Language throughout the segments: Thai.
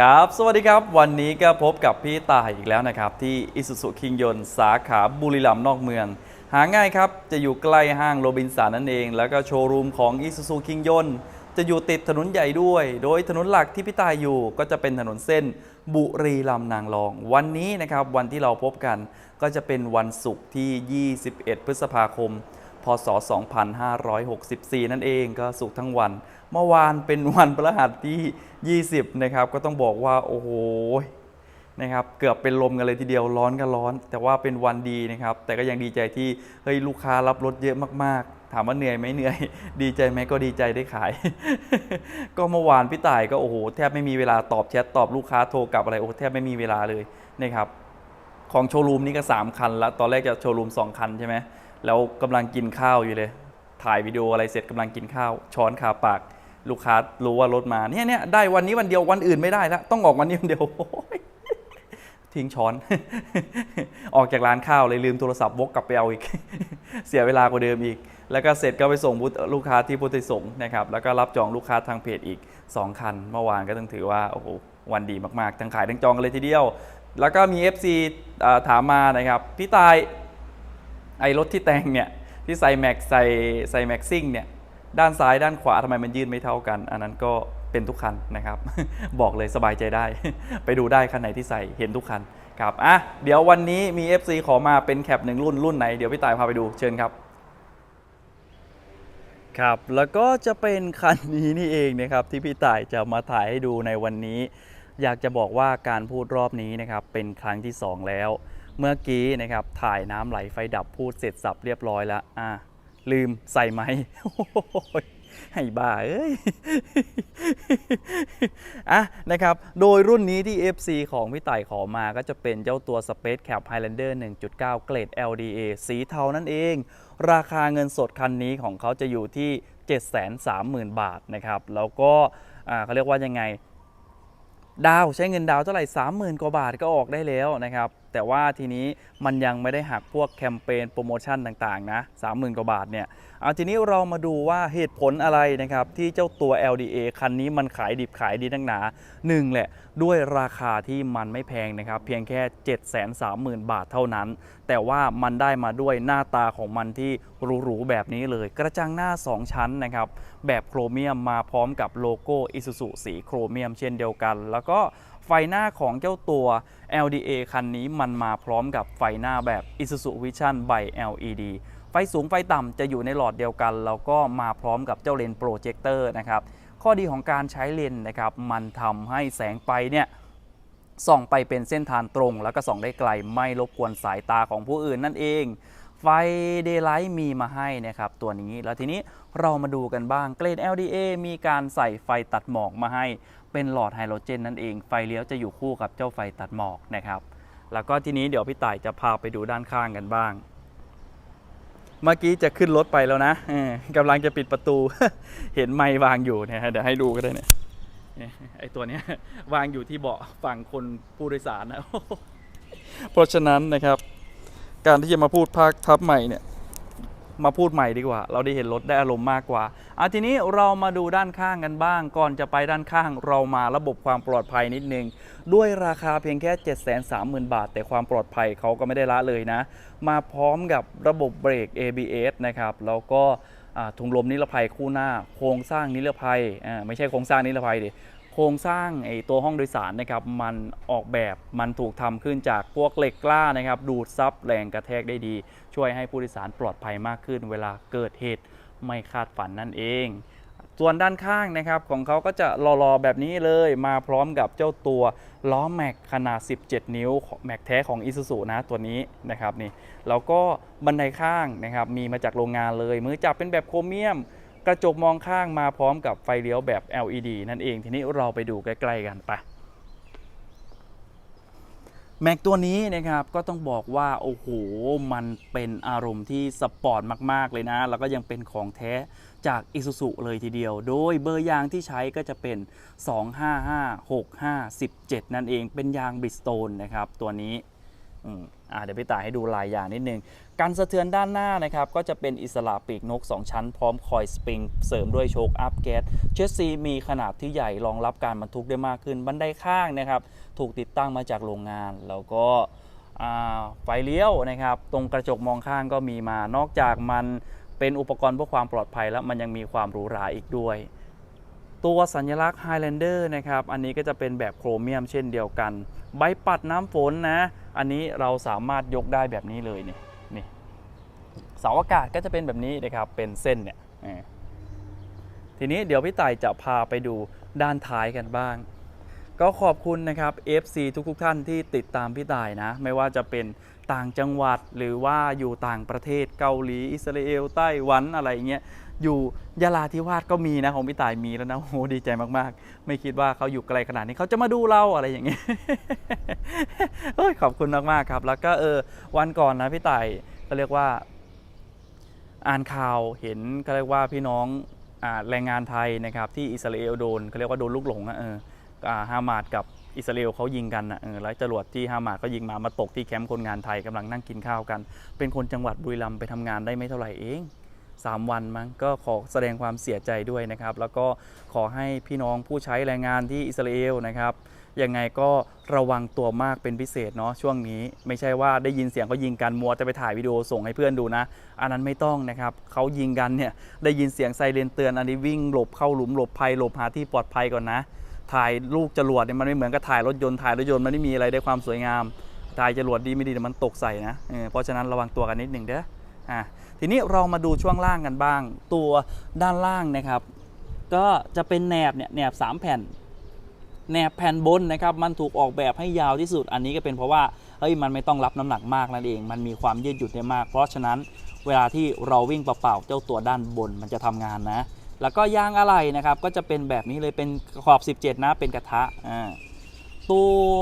ครับ สวัสดีครับ วันนี้ก็พบกับพี่ตายอีกแล้วนะครับ ที่อิสุสุคิงยนสาขาบุรีรัมย์นอกเมือง หาง่ายครับ จะอยู่ใกล้ห้างโรบินสันนั่นเอง แล้วก็โชว์รูมของอิสุสุคิงยนจะอยู่ติดถนนใหญ่ด้วย โดยถนนหลักที่พี่ตายอยู่ก็จะเป็นถนนเส้นบุรีรัมย์นางรอง วันนี้นะครับวันที่เราพบกันก็จะเป็นวันศุกร์ที่ 21 พฤษภาคม พศ 2564 นั่นเองก็สุขทั้งวัน เมื่อวานเป็นวันพฤหัสที่ 20 นะครับ ก็ต้องบอกว่า โอ้โหนะครับเกือบเป็นลมกันเลยทีเดียวร้อนก็ร้อน แต่ว่าเป็นวันดีนะครับ แต่ก็ยังดีใจที่เฮ้ยลูกค้ารับรถเยอะมากๆ ถามว่าเหนื่อยไหมเหนื่อย ดีใจไหมก็ดีใจได้ขาย ก็เมื่อวานพี่ต่ายก็โอ้โหแทบไม่มีเวลาตอบแชทตอบลูกค้าโทรกลับอะไรโอ้แทบไม่มีเวลาเลยนะครับของโชว์รูมนี่ก็ 3 คันแล้วตอนแรกจะโชว์รูม 2 คันใช่ไหม แล้วกำลังกินข้าวอยู่เลย ถ่ายวิดีโออะไรเสร็จกำลังกินข้าว ช้อนคาปาก ลูกค้ารู้ว่ารถมาเนี่ยเนี่ยได้วันนี้วันเดียววันอื่นไม่ได้แล้วต้องออกวันนี้วันเดียวทิ้งช้อน ออกจากร้านข้าวเลยลืมโทรศัพท์วกกลับไปเอาอีก เสียเวลากว่าเดิมอีก แล้วก็เสร็จก็ไปส่งลูกค้าที่พุทธิสงฆ์นะครับ แล้วก็รับจองลูกค้าทางเพจอีก 2 คัน เมื่อวานก็ต้องถือว่าโอ้โหวันดีมากๆ ทั้งขายทั้งจองกันเลยทีเดียว แล้วก็มี FC ถามมานะครับ พี่ตาย ไอ้รถที่แต่งเนี่ยที่ใส่แม็กใส่ใส่แม็กซิ่งเนี่ยด้านซ้ายด้านขวาทำไมมันยืนไม่เท่ากัน อันนั้นก็เป็นทุกคันนะครับ บอกเลยสบายใจได้ ไปดูได้คันไหนที่ใส่เห็นทุกคันครับอะเดี๋ยววันนี้มี FC ขอมาเป็นแคปหนึ่งรุ่นรุ่นไหนเดี๋ยวพี่ตายพาไปดูเชิญครับ ครับ แล้วก็จะเป็นคันนี้นี่เองนะครับที่พี่ต่ายจะมาถ่ายให้ดูในวันนี้ อยากจะบอกว่าการพูดรอบนี้นะครับเป็นครั้งที่ 2 แล้ว เมื่อกี้นะครับถ่ายน้ำไหลไฟดับพูดเสร็จสับเรียบร้อยแล้วอะลืมใส่ไหมโอ้ยให้บ้าเอ้ยอะนะครับ โดยรุ่นนี้ที่ FC ของพี่ต่ายขอมาก็จะเป็นเจ้าตัว Space Cap Highlander 1.9 เกรด LDA สีเทานั่นเอง ราคาเงินสดคันนี้ของเขาจะอยู่ที่ 730,000 บาทนะครับ แล้วก็เขาเรียกว่ายังไง ดาวใช้เงินดาวเท่าไหร่ 30,000 กว่าบาทก็ออกได้แล้วนะครับ แต่ว่าทีนี้มันยังไม่ได้หักพวกแคมเปญโปรโมชั่นต่างๆนะ30,000กว่าบาทเนี่ยเอาทีนี้เรามาดูว่าเหตุผลอะไรนะครับที่เจ้าตัว LDA คันนี้มันขายดิบขายดีนักหนาหนึ่งแหละด้วยราคาที่มันไม่แพงนะครับเพียงแค่ 730,000 บาทเท่านั้น แต่ว่ามันได้มาด้วยหน้าตาของมันที่หรูๆแบบนี้เลย กระจังหน้า 2 ชั้นนะครับแบบโครเมียมมาพร้อมกับโลโก้ Isuzu สีโครเมียมเช่นเดียวกัน แล้วก็ ไฟหน้าของเจ้าตัว LDA คันนี้มันมาพร้อมกับไฟหน้าแบบ Isuzu Vision by LED ไฟสูงไฟต่ำจะอยู่ในหลอดเดียวกัน แล้วก็มาพร้อมกับเจ้าเลนส์โปรเจคเตอร์นะครับข้อดีของการใช้เลนส์นะครับมันทำให้แสงไฟเนี่ยส่องไปเป็นเส้นทางตรง แล้วก็ส่องได้ไกลไม่รบกวนสายตาของผู้อื่นนั่นเอง ไฟ Daylight มีมาให้นะครับตัวนี้แล้วทีนี้เรามาดูกันบ้างเกรด LDA มีการใส่ไฟตัดหมอกมาให้ เป็นหลอดไฮโดรเจนนั่นเอง ไฟเลี้ยวจะอยู่คู่กับเจ้าไฟตัดหมอกนะครับ แล้วก็ทีนี้เดี๋ยวพี่ต่ายจะพาไปดูด้านข้างกันบ้าง เมื่อกี้จะขึ้นรถไปแล้วนะกำลังจะปิดประตู เห็นไม้วางอยู่เนยฮะเดี๋ยวให้ดูก็ได้เนี่ยเนี่ยไอตัวเนี้ยวางอยู่ที่เบาะฝั่งคนผู้โดยสารนะเพราะฉะนั้นนะครับ การที่จะมาพูดภาคทับใหม่เนี่ยมาพูดใหม่ดีกว่า เราได้เห็นรถได้อารมณ์มากกว่าอะทีนี้เรามาดูด้านข้างกันบ้าง ก่อนจะไปด้านข้างเรามาระบบความปลอดภัยนิดนึง ด้วยราคาเพียงแค่ 730,000 บาท แต่ความปลอดภัยเขาก็ไม่ได้ละเลยนะ มาพร้อมกับระบบเบรก ABS นะครับ แล้วก็ถุงลมนิรภัยคู่หน้า โครงสร้างนิรภัยอ่าไม่ใช่โครงสร้างนิรภัยดิ โครงสร้างไอตัวห้องโดยสารนะครับมันออกแบบมันถูกทำขึ้นจากพวกเหล็กกล้านะครับดูดซับแรงกระแทกได้ดี ช่วยให้ผู้โดยสารปลอดภัยมากขึ้น เวลาเกิดเหตุไม่คาดฝันนั่นเอง ส่วนด้านข้างนะครับของเขาก็จะรอๆแบบนี้เลยมาพร้อมกับเจ้าตัวล้อแม็กขนาด 17 นิ้วแม็กแท้ของ Isuzu นะตัวนี้นะครับนี่แล้วก็บันไดข้างนะครับมีมาจากโรงงานเลยมือจับเป็นแบบโครเมียม กระจกมองข้างมาพร้อมกับไฟเลี้ยวแบบ LED นั่นเอง ทีนี้เราไปดูใกล้ ๆ กันไปแม็กตัวนี้นะครับก็ต้องบอกว่า โอ้โห มันเป็นอารมณ์ที่สปอร์ตมาก ๆ เลยนะ แล้วก็ยังเป็นของแท้จาก Isuzu เลยทีเดียว โดยเบอร์ยางที่ใช้ก็จะเป็น 255 65 17 นั่นเองเป็นยางบริสโตนนะครับ ตัวนี้อืม เดี๋ยวพี่ต่ายให้ดูลายอย่างนิดนึงการสะเทือนด้านหน้านะครับก็จะเป็นอิสระปีกนก 2 ชั้นพร้อมคอยสปริง เสริมด้วยโชคอัพแก๊สเชสซีมีขนาดที่ใหญ่รองรับการบรรทุกได้มากขึ้น บันไดข้างนะครับถูกติดตั้งมาจากโรงงาน แล้วก็ไฟเลี้ยวนะครับ ตรงกระจกมองข้างก็มีมานอกจากมันเป็นอุปกรณ์เพื่อความปลอดภัยแล้วมันยังมีความหรูหราอีกด้วย ตัวสัญลักษณ์ Highlander นะครับ อันนี้ก็จะเป็นแบบโครเมียมเช่นเดียวกัน ใบปัดน้ำฝนนะ อันนี้เราสามารถยกได้แบบนี้เลยนี่นี่เสาอากาศก็จะเป็นแบบนี้นะครับ เป็นเส้นเนี่ยทีนี้เดี๋ยวพี่ต่ายจะพาไปดูด้านท้ายกันบ้าง ก็ขอบคุณนะครับ FC ทุกๆท่านที่ติดตามพี่ต่ายนะ ไม่ว่าจะเป็น ต่างจังหวัดหรือว่าอยู่ต่างประเทศเกาหลี อิสราเอลไต้หวันอะไรเงี้ยอยู่ยะลาธิวาสก็มีนะของพี่ต่ายมีแล้วนะโอ้โหดีใจมากๆ ไม่คิดว่าเขาอยู่ไกลขนาดนี้เขาจะมาดูเราอะไรอย่างเงี้ยเฮ้ยขอบคุณมากๆครับ แล้วก็เออวันก่อนนะพี่ต่ายก็เรียกว่า อ่านข่าวเห็นก็เรียกว่าพี่น้องอแรงงานไทยนะครับที่อิสราเอลโดนเขาเรียกว่าโดนลูกหลงอะเออฮามาดกับ อิสราเอลเขายิงกันอะเออแล้วจรวดที่ฮามาดก็ยิงมามาตกที่แคมป์คนงานไทยกำลังนั่งกินข้าวกัน เป็นคนจังหวัดบุรีรัมย์ไปทำงานได้ไม่เท่าไหร่เอง 3 วันมั้งก็ขอแสดงความเสียใจด้วยนะครับ แล้วก็ขอให้พี่น้องผู้ใช้แรงงานที่อิสราเอลนะครับยังไงก็ระวังตัวมากเป็นพิเศษเนาะช่วงนี้ ไม่ใช่ว่าได้ยินเสียงเขายิงกันมัวจะไปถ่ายวิดีโอส่งให้เพื่อนดูนะ อันนั้นไม่ต้องนะครับเขายิงกันเนี่ยได้ยินเสียงไซเรนเตือนอันนี้วิ่งหลบเข้าหลุมหลบภัยหลบหาที่ปลอดภัยก่อนนะ ถ่ายลูกจรวดเนี่ยมันไม่เหมือนกับถ่ายรถยนต์ถ่ายรถยนต์มันไม่มีอะไรได้ความสวยงาม ถ่ายจรวดดีไม่ดีเดี๋ยวมันตกใส่นะเเพราะฉะนั้นระวังตัวกันนิดหนึ่งเด้ออะทีนี้เรามาดูช่วงล่างกันบ้าง ตัวด้านล่างนะครับ ก็จะเป็นแหนบเนี่ยแหนบ 3 แผ่นแหนบแผ่นบนนะครับมันถูกออกแบบให้ยาวที่สุด อันนี้ก็เป็นเพราะว่าเฮ้ยมันไม่ต้องรับน้ำหนักมากนั่นเอง มันมีความยืดหยุ่นได้มาก เพราะฉะนั้นเวลาที่เราวิ่งเปล่าๆเจ้าตัวด้านบนมันจะทำงานนะ แล้วก็ยางอะไหล่นะครับ ก็จะเป็นแบบนี้เลยเป็นขอบ 17 นะเป็นกระทะอ่าตัว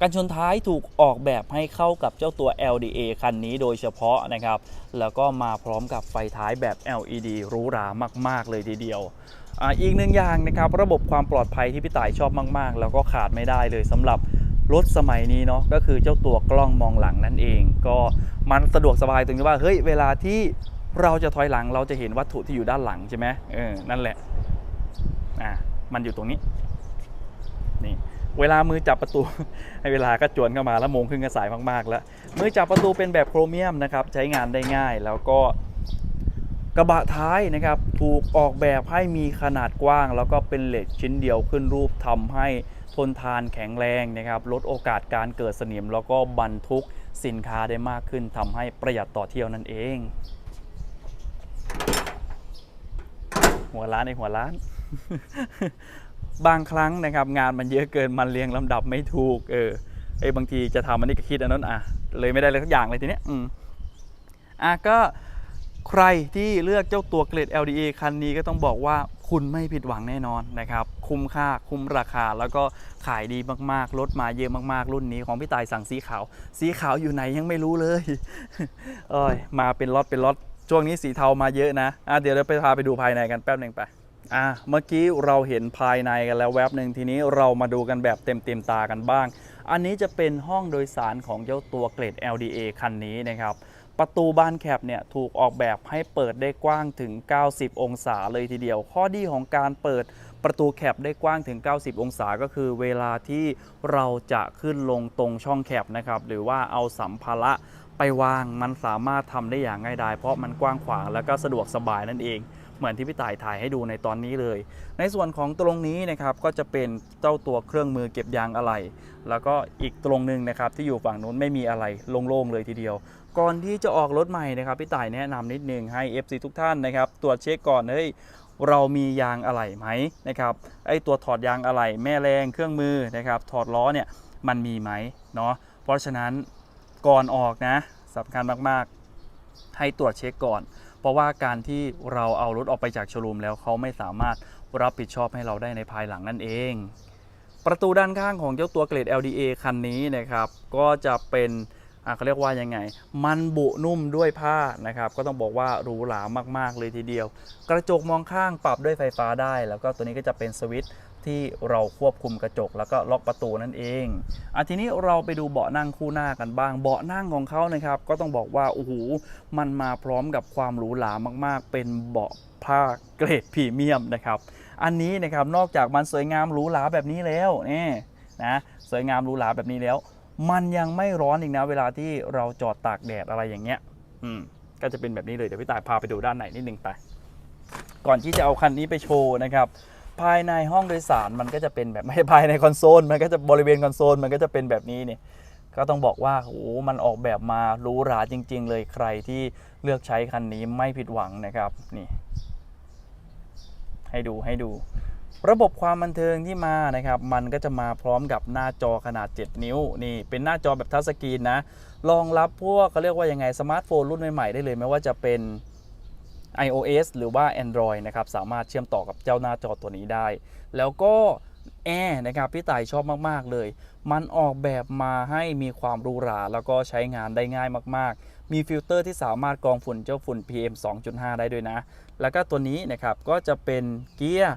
กันชนท้ายถูกออกแบบให้เข้ากับเจ้าตัว LDA คันนี้โดยเฉพาะนะครับ แล้วก็มาพร้อมกับไฟท้ายแบบ LED หรูหรามาก ๆ เลยทีเดียวออีกหนึ่งอย่างนะครับ ระบบความปลอดภัยที่พี่ต่ายชอบมาก ๆ แล้วก็ขาดไม่ได้เลยสำหรับรถสมัยนี้เนาะก็คือเจ้าตัวกล้องมองหลังนั่นเอง ก็มันสะดวกสบายตรงที่ว่าเฮ้ยเวลาที่ เราจะถอยหลังเราจะเห็นวัตถุที่อยู่ด้านหลังใช่ไหมเออนั่นแหละอ่ามันอยู่ตรงนี้นี่เวลามือจับประตูให้เวลาก็จวนเข้ามาแล้วโมงครึ่งก็สายมากๆ แล้ว มือจับประตูเป็นแบบโครเมียมนะครับใช้งานได้ง่ายแล้วก็กระบะท้ายนะครับถูกออกแบบให้มีขนาดกว้าง แล้วก็เป็นเหล็กชิ้นเดียวขึ้นรูปทำให้ทนทานแข็งแรงนะครับลดโอกาสการเกิดสนิม แล้วก็บรรทุกสินค้าได้มากขึ้นทำให้ประหยัดต่อเที่ยวนั่นเอง หัวร้านในหัวร้าน บางครั้งนะครับ งานมันเยอะเกินมันเรียงลำดับไม่ถูก เออไอ้บางทีจะทำอันนี้ก็คิดอันนั้นอะเลยไม่ได้เลยทุกอย่างเลยทีเนี้ยอืมอะก็ใครที่เลือกเจ้าตัวเกรด LDA คันนี้ก็ต้องบอกว่าคุณไม่ผิดหวังแน่นอนนะครับ คุ้มค่าคุ้มราคาแล้วก็ขายดีมากๆรถมาเยอะมากๆ รุ่นนี้ของพี่ตายสั่งสีขาว สีขาวอยู่ไหนยังไม่รู้เลยเอ้ยมาเป็นล็อตเป็นล็อต ช่วงนี้สีเทามาเยอะนะอะเดี๋ยวเราไปพาไปดูภายในกันแป๊บหนึ่งไปอะเมื่อกี้เราเห็นภายในกันแล้วแวบหนึ่งทีนี้เรามาดูกันแบบเต็มเต็มตากันบ้าง อันนี้จะเป็นห้องโดยสารของเจ้าตัวเกรด LDA คันนี้นะครับประตูบานแคปเนี่ยถูกออกแบบให้เปิดได้กว้างถึง 90 องศาเลยทีเดียว ข้อดีของการเปิดประตูแคปได้กว้างถึง 90 องศาก็คือเวลาที่เราจะขึ้นลงตรงช่องแคปนะครับหรือว่าเอาสัมภาระ ไปวางมันสามารถทำได้อย่างง่ายดายเพราะมันกว้างขวางแล้วก็สะดวกสบายนั่นเอง เหมือนที่พี่ต่ายถ่ายให้ดูในตอนนี้เลย ในส่วนของตรงนี้นะครับก็จะเป็นเจ้าตัวเครื่องมือเก็บยางอะไหล่แล้วก็อีกตรงหนึ่งนะครับที่อยู่ฝั่งนู้นไม่มีอะไรโล่งๆเลยทีเดียวก่อนที่จะออกรถใหม่นะครับพี่ต่ายแนะนำนิดนึงให้ FC ทุกท่านนะครับตรวจเช็คก่อนเฮ้ยเรามียางอะไหล่ไหมนะครับไอตัวถอดยางอะไหล่แม่แรงเครื่องมือนะครับถอดล้อเนี่ยมันมีไหมเนาะเพราะฉะนั้น ก่อนออกนะสำคัญมากๆ ให้ตรวจเช็คก่อน เพราะว่าการที่เราเอารถออกไปจากโชว์รูมแล้วเขาไม่สามารถรับผิดชอบให้เราได้ในภายหลังนั่นเอง ประตูด้านข้างของเจ้าตัวเกรด LDA คันนี้นะครับ ก็จะเป็นเขาเรียกว่ายังไง มันบุนุ่มด้วยผ้านะครับ ก็ต้องบอกว่าหรูหรามาก ๆ เลยทีเดียว กระจกมองข้างปรับด้วยไฟฟ้าได้ แล้วก็ตัวนี้ก็จะเป็นสวิตช์ ที่เราควบคุมกระจกแล้วก็ล็อกประตูนั่นเองอะทีนี้เราไปดูเบาะนั่งคู่หน้ากันบ้าง เบาะนั่งของเขานะครับ ก็ต้องบอกว่าโอ้โหมันมาพร้อมกับความหรูหรามากๆ เป็นเบาะผ้าเกรดพรีเมียมนะครับ อันนี้นะครับนอกจากมันสวยงามหรูหราแบบนี้แล้วนี่นะสวยงามหรูหราแบบนี้แล้ว มันยังไม่ร้อนอีกนะเวลาที่เราจอดตากแดดอะไรอย่างเงี้ย อืมก็จะเป็นแบบนี้เลยเดี๋ยวพี่ตายพาไปดูด้านไหนนิดนึงไป ก่อนที่จะเอาคันนี้ไปโชว์นะครับ ภายในห้องโดยสารมันก็จะเป็นแบบไม่ใช่ภายในคอนโซลมันก็จะบริเวณคอนโซลมันก็จะเป็นแบบนี้เนี่ยก็ต้องบอกว่าโอ้มันออกแบบมาหรูหราจริง ๆ เลยใครที่เลือกใช้คันนี้ไม่ผิดหวังนะครับนี่ ให้ดูให้ดู ระบบความบันเทิงที่มานะครับ มันก็จะมาพร้อมกับหน้าจอขนาด 7 นิ้วนี่ เป็นหน้าจอแบบทัชสกรีนนะรองรับพวกเขาเรียกว่ายังไงสมาร์ทโฟนรุ่นใหม่ๆได้เลยไม่ว่าจะเป็น iOS หรือว่า Android นะครับสามารถเชื่อมต่อกับเจ้าหน้าจอตัวนี้ได้ แล้วก็แอร์นะครับพี่ต่ายชอบมากๆเลย มันออกแบบมาให้มีความหรูหรา แล้วก็ใช้งานได้ง่ายมากๆ มีฟิลเตอร์ที่สามารถกรองฝุ่นเจ้าฝุ่น PM 2.5 ได้ด้วยนะ แล้วก็ตัวนี้นะครับก็จะเป็นเกียร์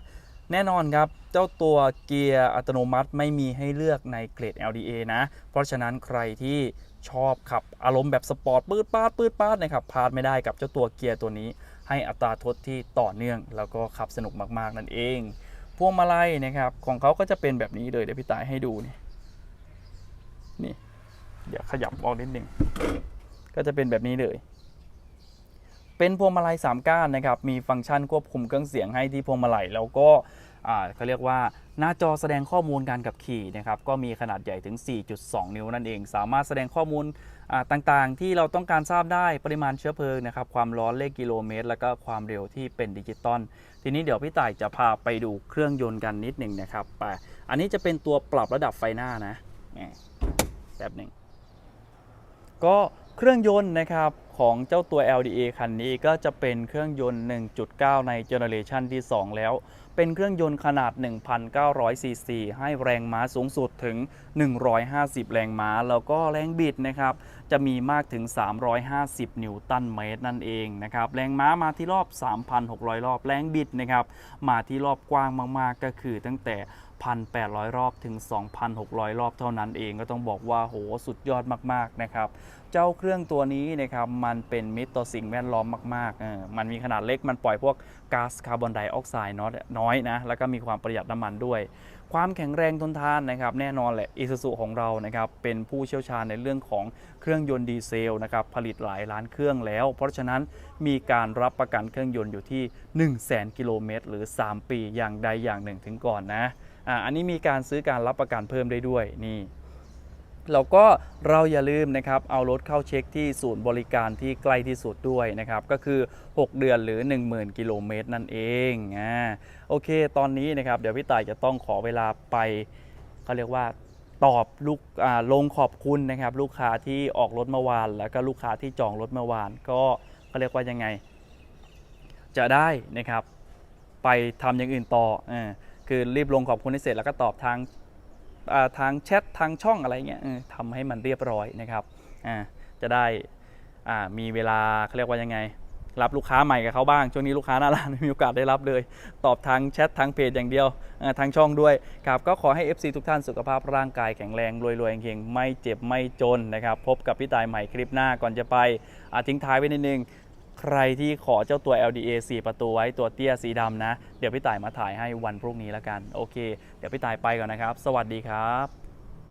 แน่นอนครับ เจ้าตัวเกียร์อัตโนมัติไม่มีให้เลือกในเกรด LDA นะ เพราะฉะนั้นใครที่ชอบขับอารมณ์แบบสปอร์ตปืดปาดปืดปาดนะครับพลาดไม่ได้กับเจ้าตัวเกียร์ตัวนี้ ให้อัตราทดที่ต่อเนื่อง แล้วก็ขับสนุกมากๆนั่นเอง พวงมาลัยนะครับของเขาก็จะเป็นแบบนี้เลยเดี๋ยวพี่ตายให้ดูนี่นี่เดี๋ยวขยับออกนิดหนึ่งก็จะเป็นแบบนี้เลย เป็นพวงมาลัย3ก้านนะครับ มีฟังก์ชันควบคุมเครื่องเสียงให้ที่พวงมาลัยแล้วก็อ่าเขาเรียกว่าหน้าจอแสดงข้อมูลการขับขี่นะครับ ก็มีขนาดใหญ่ถึง 4.2 นิ้วนั่นเอง สามารถแสดงข้อมูล ต่างๆ ที่เราต้องการทราบได้ปริมาณเชื้อเพลิงนะครับความร้อนเลขกิโลเมตร แล้วก็ความเร็วที่เป็นดิจิตอลทีนี้เดี๋ยวพี่ต่ายจะพาไปดูเครื่องยนต์กันนิดหนึ่งนะครับไปอันนี้จะเป็นตัวปรับระดับไฟหน้านะแบบหนึ่งก็เครื่องยนต์นะครับ ของเจ้าตัว LDA คันนี้ก็จะเป็นเครื่องยนต์ 1.9 ในเจเนอเรชันที่ 2 แล้ว เป็นเครื่องยนต์ขนาด 1,900 ซีซี ให้แรงม้าสูงสุดถึง 150 แรงม้า แล้วก็แรงบิดนะครับ จะมีมากถึง 350 นิวตันเมตรนั่นเองนะครับ แรงม้ามาที่รอบ 3,600 รอบ แรงบิดนะครับ มาที่รอบกว้างมากๆ ก็คือตั้งแต่ 1,800 รอบถึง 2,600 รอบเท่านั้นเอง ก็ต้องบอกว่าโหสุดยอดมากๆ นะครับ เจ้าเครื่องตัวนี้นะครับมันเป็นมิตรต่อสิ่งแวดล้อมมากๆเออมันมีขนาดเล็กมันปล่อยพวกก๊าซคาร์บอนไดออกไซด์น้อยนะแล้วก็มีความประหยัดน้ำมันด้วย ความแข็งแรงทนทานนะครับแน่นอนแหละอิซูซุของเรานะครับเป็นผู้เชี่ยวชาญในเรื่องของเครื่องยนต์ดีเซลนะครับผลิตหลายล้านเครื่องแล้ว เพราะฉะนั้นมีการรับประกันเครื่องยนต์อยู่ที่ 1 0 0 0 0แกิโลเมตรหรือ 3 ปีอย่างใดอย่างหนึ่งถึงก่อนนะอ่าอันนี้มีการซื้อการรับประกันเพิ่มได้ด้วยนี่ แล้วก็เราอย่าลืมนะครับเอารถเข้าเช็คที่ศูนย์บริการที่ใกล้ที่สุดด้วยนะครับก็คือ 6 เดือนหรือ 10,000 กิโลเมตรนั่นเองอ่าโอเค ตอนนี้นะครับเดี๋ยวพี่ต่ายจะต้องขอเวลาไปเขาเรียกว่าตอบลูกอ่าลงขอบคุณนะครับ ลูกค้าที่ออกรถเมื่อวาน แล้วก็ลูกค้าที่จองรถเมื่อวาน ก็เขาเรียกว่ายังไง จะได้นะครับ ไปทำอย่างอื่นต่อเออคือรีบลงขอบคุณให้เสร็จแล้วก็ตอบทาง ทางแชททางช่องอะไรเงี้ยทำให้มันเรียบร้อยนะครับจะได้มีเวลาเขาเรียกว่ายังไง รับลูกค้าใหม่กับเขาบ้าง ช่วงนี้ลูกค้าหน้าร้านไม่มีโอกาสได้รับเลย ตอบทางแชททางเพจอย่างเดียวทางช่องด้วยครับก็ขอให้ FC ทุกท่านสุขภาพร่างกายแข็งแรงรวยๆเฮงไม่เจ็บไม่จนนะครับ พบกับพี่ตายใหม่คลิปหน้าก่อนจะไปทิ้งท้ายไว้นิดนึง ใครที่ขอเจ้าตัว LDA 4 ประตูไว้ตัวเตี้ยสีดำนะ เดี๋ยวพี่ต่ายมาถ่ายให้วันพรุ่งนี้แล้วกัน โอเค เดี๋ยวพี่ต่ายไปก่อนนะครับ สวัสดีครับ